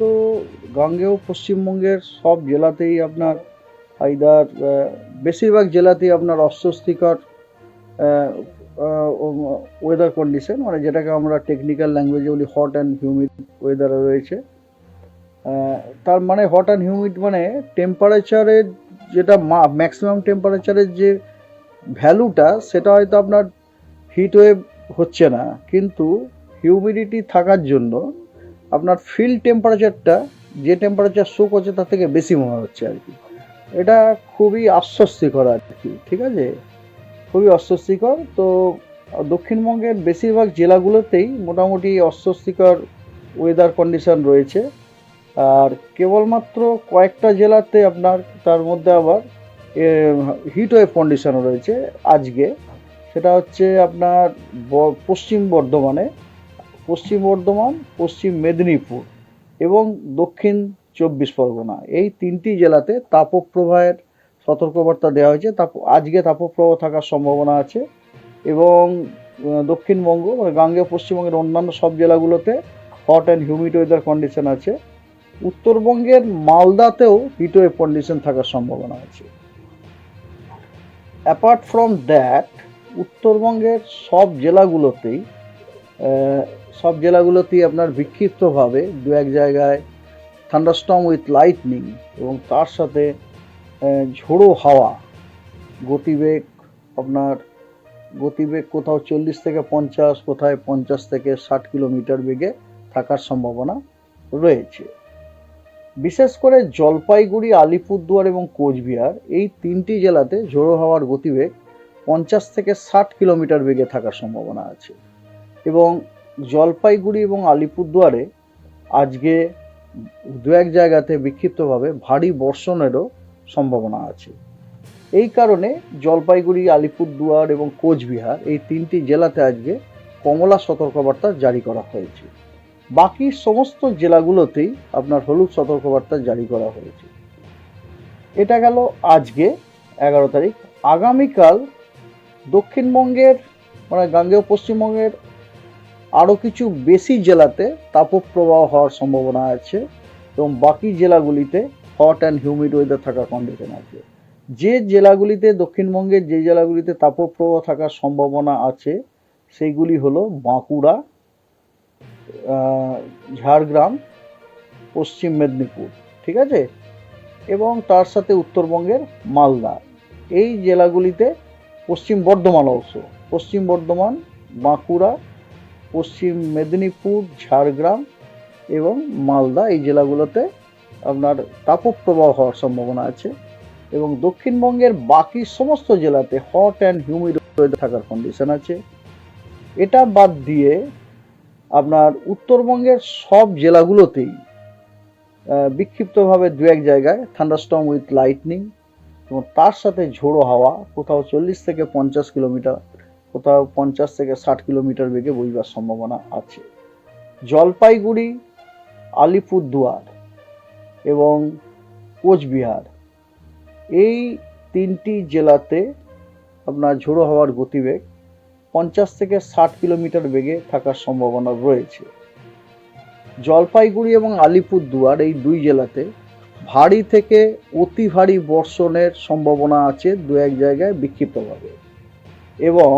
তো গাঙ্গেয় পশ্চিমবঙ্গের সব জেলাতেই আপনার আইদার বেশিরভাগ জেলাতেই আপনার অস্বস্তিকর ওয়েদার কন্ডিশন মানে যেটাকে আমরা টেকনিক্যাল ল্যাঙ্গুয়েজে বলি হট অ্যান্ড হিউমিড ওয়েদারে রয়েছে। তার মানে হট অ্যান্ড হিউমিড মানে টেম্পারেচারের যেটা ম্যাক্সিমাম টেম্পারেচারের যে ভ্যালুটা, সেটা হয়তো আপনার হিট ওয়েভ হচ্ছে না। কিন্তু হিউমিডিটি থাকার জন্য আপনার ফিল্ড টেম্পারেচারটা যে টেম্পারেচার শো করছে তার থেকে বেশি মনে হচ্ছে আর কি। এটা খুবই আশ্বস্তিকর আর কি, ঠিক আছে? খুবই অস্বস্তিকর তো দক্ষিণবঙ্গের বেশিরভাগ জেলাগুলোতেই মোটামুটি অস্বস্তিকর ওয়েদার কন্ডিশন রয়েছে। আর কেবলমাত্র কয়েকটা জেলাতে আপনার তার মধ্যে আবার হিট ওয়েভ রয়েছে আজকে। সেটা হচ্ছে আপনার পশ্চিম বর্ধমানে। পশ্চিম বর্ধমান, পশ্চিম মেদিনীপুর এবং দক্ষিণ চব্বিশ পরগনা। এই তিনটি জেলাতে তাপপ্রবাহের সতর্কবার্তা দেওয়া হয়েছে। তাপ, আজকে তাপপ্রবাহ থাকার সম্ভাবনা আছে এবং দক্ষিণবঙ্গ মানে গাঙ্গেয় পশ্চিমবঙ্গের অন্যান্য সব জেলাগুলোতে hot and humid weather condition আছে। উত্তরবঙ্গের মালদাতেও হিট ওয়েভ কন্ডিশন থাকার সম্ভাবনা আছে। অ্যাপার্ট ফ্রম দ্যাট উত্তরবঙ্গের সব জেলাগুলোতেই সব জেলাগুলোতেই আপনার বিক্ষিপ্তভাবে দু এক জায়গায় থান্ডারস্টর্ম উইথ লাইটনিং এবং তার সাথে ঝোড়ো হাওয়া, গতিবেগ আপনার, গতিবেগ কোথাও চল্লিশ থেকে পঞ্চাশ, কোথায় পঞ্চাশ থেকে ষাট কিলোমিটার বেগে থাকার সম্ভাবনা রয়েছে। বিশেষ করে জলপাইগুড়ি, আলিপুরদুয়ার এবং কোচবিহার, এই তিনটি জেলাতে ঝোড়ো হাওয়ার গতিবেগ পঞ্চাশ থেকে ষাট কিলোমিটার বেগে থাকার সম্ভাবনা আছে। এবং জলপাইগুড়ি এবং আলিপুরদুয়ারে আজকে দু এক জায়গাতে বিক্ষিপ্তভাবে ভারী বর্ষণেরও সম্ভাবনা আছে। এই কারণে জলপাইগুড়ি, আলিপুরদুয়ার এবং কোচবিহার এই তিনটি জেলাতে আজকে কমলা সতর্কবার্তা জারি করা হয়েছে। বাকি সমস্ত জেলাগুলোতেই আপনার হলুদ সতর্কবার্তা জারি করা হয়েছে। এটা গেল আজকে এগারো তারিখ। আগামীকাল দক্ষিণবঙ্গের মানে গাঙ্গেয় পশ্চিমবঙ্গের আরও কিছু বেশি জেলাতে তাপপ্রবাহ হওয়ার সম্ভাবনা আছে এবং বাকি জেলাগুলিতে হট অ্যান্ড হিউমিড ওয়েদার থাকার কন্ডিশন আছে। যে জেলাগুলিতে দক্ষিণবঙ্গের যে জেলাগুলিতে তাপপ্রবাহ থাকার সম্ভাবনা আছে, সেইগুলি হলো বাঁকুড়া ঝাড়গ্রাম, পশ্চিম মেদিনীপুর, ঠিক আছে? এবং তার সাথে উত্তরবঙ্গের মালদা। এই জেলাগুলিতে পশ্চিম বর্ধমান অবশ্য। পশ্চিম বর্ধমান, বাঁকুড়া পশ্চিম মেদিনীপুর, ঝাড়গ্রাম এবং মালদা এই জেলাগুলোতে আপনার তাপপ্রবাহ হওয়ার সম্ভাবনা আছে এবং দক্ষিণবঙ্গের বাকি সমস্ত জেলাতে হট অ্যান্ড হিউমিড ওয়েদার থাকার কন্ডিশন আছে। এটা বাদ দিয়ে আপনার উত্তরবঙ্গের সব জেলাগুলোতেই বিক্ষিপ্তভাবে দু এক জায়গায় থান্ডারস্টর্ম উইথ লাইটনিং এবং তার সাথে ঝোড়ো হাওয়া, কোথাও চল্লিশ থেকে পঞ্চাশ কিলোমিটার কোথাও পঞ্চাশ থেকে ষাট কিলোমিটার বেগে বইবার সম্ভাবনা আছে। জলপাইগুড়ি, আলিপুরদুয়ার এবং কোচবিহার, এই তিনটি জেলাতে আপনার ঝোড়ো হওয়ার গতিবেগ পঞ্চাশ থেকে ষাট কিলোমিটার বেগে থাকার সম্ভাবনা রয়েছে। জলপাইগুড়ি এবং আলিপুরদুয়ার এই দুই জেলাতে ভারী থেকে অতি ভারী বর্ষণের সম্ভাবনা আছে দু এক জায়গায় বিক্ষিপ্তভাবে। এবং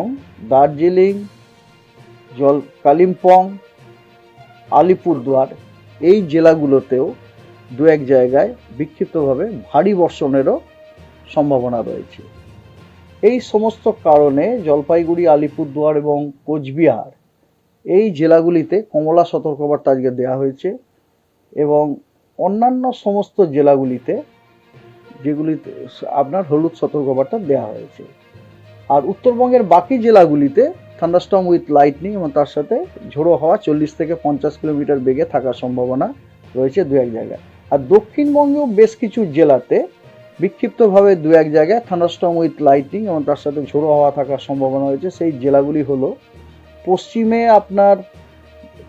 দার্জিলিং, জল, কালিম্পং, আলিপুরদুয়ার এই জেলাগুলোতেও দু এক জায়গায় বিক্ষিপ্তভাবে ভারী বর্ষণেরও সম্ভাবনা রয়েছে। এই সমস্ত কারণে জলপাইগুড়ি, আলিপুরদুয়ার এবং কোচবিহার এই জেলাগুলিতে কমলা সতর্কবার্তা আজকে দেওয়া হয়েছে এবং অন্যান্য সমস্ত জেলাগুলিতে যেগুলিতে আপনার হলুদ সতর্কবার্তা দেওয়া হয়েছে। আর উত্তরবঙ্গের বাকি জেলাগুলিতে থান্ডারস্টর্ম উইথ লাইটনিং এবং তার সাথে ঝোড়ো হাওয়া চল্লিশ থেকে পঞ্চাশ কিলোমিটার বেগে থাকার সম্ভাবনা রয়েছে দু এক জায়গায়। আর দক্ষিণবঙ্গেও বেশ কিছু জেলাতে বিক্ষিপ্তভাবে দু এক জায়গায় থান্ডারস্টর্ম উইথ লাইটনিং এবং তার সাথে ঝোড়ো হাওয়া থাকার সম্ভাবনা রয়েছে। সেই জেলাগুলি হলো পশ্চিমে আপনার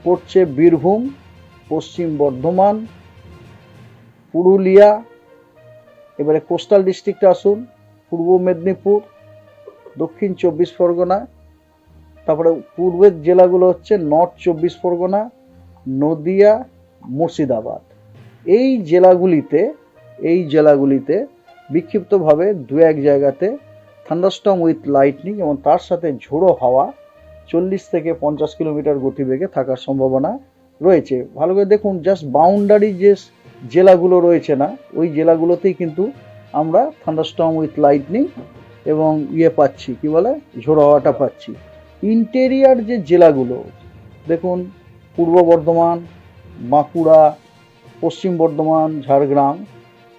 পড়ছে বীরভূম, পশ্চিম বর্ধমান, পুরুলিয়া, এবারে কোস্টাল ডিস্ট্রিক্টে আসুন, পূর্ব মেদিনীপুর দক্ষিণ চব্বিশ পরগনা, তারপরে পূর্বের জেলাগুলো হচ্ছে নর্থ চব্বিশ পরগনা, নদিয়া, মুর্শিদাবাদ। এই জেলাগুলিতে এই জেলাগুলিতে বিক্ষিপ্তভাবে দু এক জায়গাতে থান্ডারস্টর্ম উইথ লাইটনিং এবং তার সাথে ঝোড়ো হাওয়া চল্লিশ থেকে পঞ্চাশ কিলোমিটার গতিবেগে থাকার সম্ভাবনা রয়েছে। ভালো করে দেখুন জাস্ট বাউন্ডারি যে জেলাগুলো রয়েছে না, ওই জেলাগুলোতেই কিন্তু আমরা থান্ডারস্টর্ম উইথ লাইটনিং এবং ইয়ে পাচ্ছি, কি বলে? ঝোড়ো হাওয়াটা পাচ্ছি। ইন্টেরিয়ার যে জেলাগুলো, দেখুন, পূর্ব বর্ধমান, বাঁকুড়া, পশ্চিম বর্ধমান, ঝাড়গ্রাম,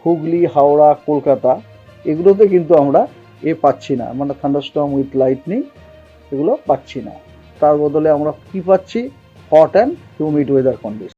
হুগলি, হাওড়া, কলকাতা, এগুলোতে কিন্তু আমরা এ পাচ্ছি না। মানে থান্ডারস্টর্ম উইথ লাইটনিং এগুলো পাচ্ছি না। তার বদলে আমরা কি পাচ্ছি? Hot and humid weather condition